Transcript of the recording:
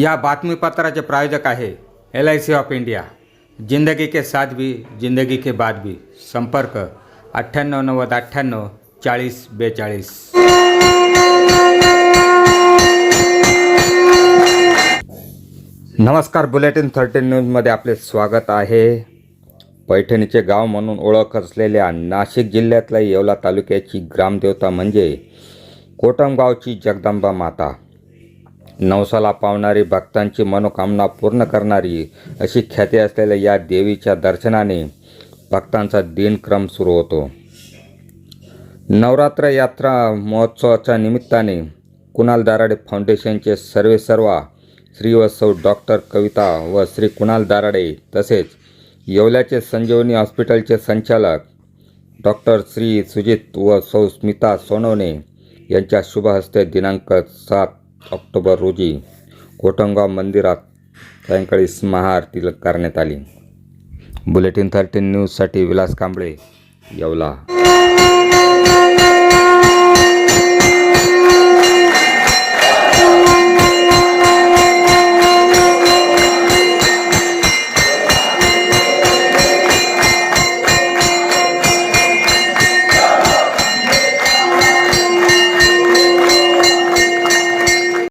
या बातमीपत्राचे प्रायोजक आहे L I C of India जिंदगी के साथ भी जिंदगी के बाद भी. संपर्क अठ्ठ्याण्णव नव्वद अठ्ठ्याण्णव चाळीस बेचाळीस. नमस्कार बुलेटिन थर्टीन न्यूजमध्ये आपले स्वागत आहे. पैठणीचे गाव म्हणून ओळख असलेल्या नाशिक जिल्ह्यातल्या येवला तालुक्याची ग्रामदेवता म्हणजे कोटमगावची जगदंबा माता. नवसाला पावणारी भक्तांची मनोकामना पूर्ण करणारी अशी ख्याती असलेल्या या देवीच्या दर्शनाने भक्तांचा दिनक्रम सुरू होतो. नवरात्र यात्रा महोत्सवाच्या निमित्ताने कुणाल दाराडे फाउंडेशनचे सर्वे सर्वा श्री व सौ डॉक्टर कविता व श्री कुणाल दाराडे तसेच येवल्याचे संजीवनी हॉस्पिटलचे संचालक डॉक्टर श्री सुजित व सौ स्मिता सोनवणे यांच्या शुभहस्ते दिनांक सात ऑक्टोबर रोजी कोटंगाव मंदिरात सायंकाळी महाआरती करण्यात आली. बुलेटिन थर्टीन न्यूजसाठी विलास कांबळे येवला.